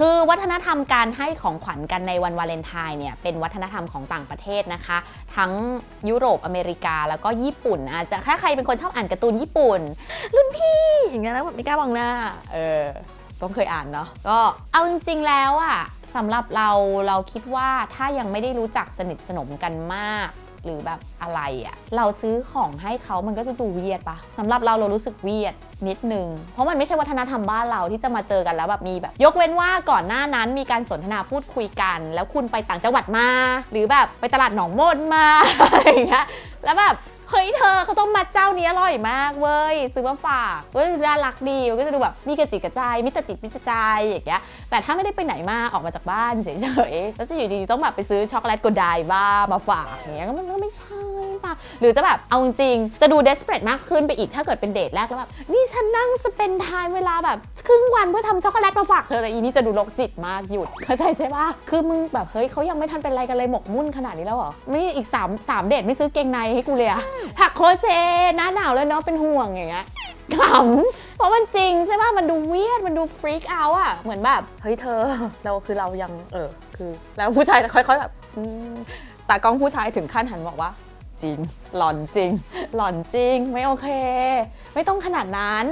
คือวัฒนธรรมการให้ของขวัญกันในวันวาเลนไทน์เนี่ยเป็นวัฒนธรรมของต่างประเทศนะคะ ทั้งยุโรปอเมริกาแล้วก็ญี่ปุ่น อาจจะถ้าใครเป็นคนชอบอ่านการ์ตูนญี่ปุ่น รุ่นพี่อย่างเงี้ยแล้วแบบไม่กล้ามองหน้าเออต้องเคยอ่านเนาะก็เอาจริงๆแล้วอะสำหรับเราเราคิดว่าถ้ายังไม่ได้รู้จักสนิทสนมกันมาก หรือแบบอะไรอะเราซื้อของให้เขามันก็จะดูเวียดปะสำหรับเราเรารู้สึกเวียดนิดนึง เพราะมันไม่ใช่วัฒนธรรมบ้านเราที่จะมาเจอกันแล้วแบบมีแบบ ยกเว้นว่าก่อนหน้านั้นมีการสนทนาพูดคุยกัน แล้วคุณไปต่างจังหวัดมา หรือแบบไปตลาดหนองมนมาอะไรอย่างเงี้ยแล้วแบบ เฮ้ยเธอเขาต้องมาเจ้านี้อร่อยมากเว้ยซื้อมาฝากเว้ยน่ารักดีมันก็จะดูแบบมีกระจิกกระใจมิตรจิตมิตรใจอย่างเงี้ยแต่ถ้าไม่ได้ไปไหนมาออกมาจากบ้านเฉยๆแล้วจะอยู่ดีๆต้องแบบไปซื้อช็อกโกแลตโกไดบ้ามาฝากอย่างเงี้ยก็มันก็ไม่ใช่ หรือจะแบบเอาจริงจะดูเดสเปร e มากขึ้นไปอีกถ้าเกิดเป็นเดทแรกแล้วแบบนี่ฉันนั่งสเปนไทม์เวลาแบบครึ่งวันเพื่อทำช็อกโกแลตมาฝากเธอเลยอีนี่จะดูโรคจิตมากหยุดเข้าใจใช่ปะคือมึงแบบเฮ้ยเขายังไม่ทันเป็นไรกันเลยหมกมุ่นขนาดนี้แล้วเหรอไม่อีกสามสามเดทไม่ซื้อเกงในให้กูเลยอะถักโคเชหน้าหนาวแล้วเนาะเป็นห่วงอย่างเงี้ยขำเพราะมันจริงใช่ป่ะ มันดูเวียด มันดูฟรีกเอาอะเหมือนแบบ เฮ้ยเธอ เราคือเรายัง เออ คือ แล้วผู้ชายค่อยๆแบบตากล้องผู้ชายถึงขั้นหันบอกว่า จริง หลอนจริง หลอนจริง ไม่โอเค ไม่ต้องขนาดนั้น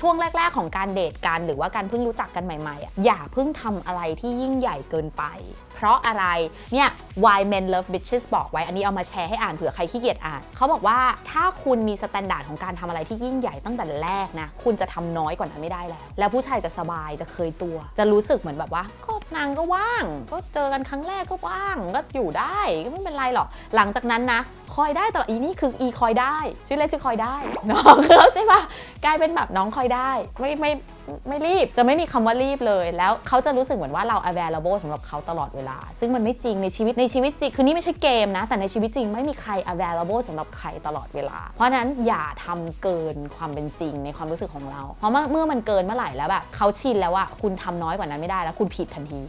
ช่วงแรก ๆ ของการเดทกันหรือว่าการเพิ่งรู้จักกันใหม่ๆอะอย่าเพิ่งทำอะไรที่ยิ่งใหญ่เกินไป เพราะอะไร เนี่ย Why Men Love Bitches บอกไว้ อันนี้เอามาแชร์ให้อ่านเผื่อใครขี้เกียจอ่าน เขาบอกว่าถ้าคุณมีสแตนดาร์ดของการทำอะไรที่ยิ่งใหญ่ตั้งแต่แรกนะ คุณจะทำน้อยกว่านั้นไม่ได้แล้ว แล้วผู้ชายจะสบายจะเคยตัว จะรู้สึกเหมือนแบบว่า ก็นางก็ว่าง ก็เจอกันครั้งแรกก็ว่างก็อยู่ได้ก็ไม่เป็นไรหรอกหลังจากนั้นนะ คอยได้ตลอดอีนี่คืออีคอยได้ชื่อเล่นชื่อคอยได้น้องเขาใช่ปะกลายเป็นแบบน้องคอยได้ไม่ไม่ไม่รีบจะไม่มีคำว่ารีบเลย แล้วเขาจะรู้สึกเหมือนว่าเรา available สำหรับเขาตลอดเวลา ซึ่งมันไม่จริงในชีวิตในชีวิตจริงคือนี่ไม่ใช่เกมนะ แต่ในชีวิตจริงไม่มีใคร available สำหรับใครตลอดเวลา เพราะฉะนั้นอย่าทำเกินความเป็นจริงในความรู้สึกของเรา เพราะเมื่อมันเกินเมื่อไหร่แล้วแบบเขาชินแล้วอะคุณทำน้อยกว่านั้นไม่ได้แล้วคุณผิดทันที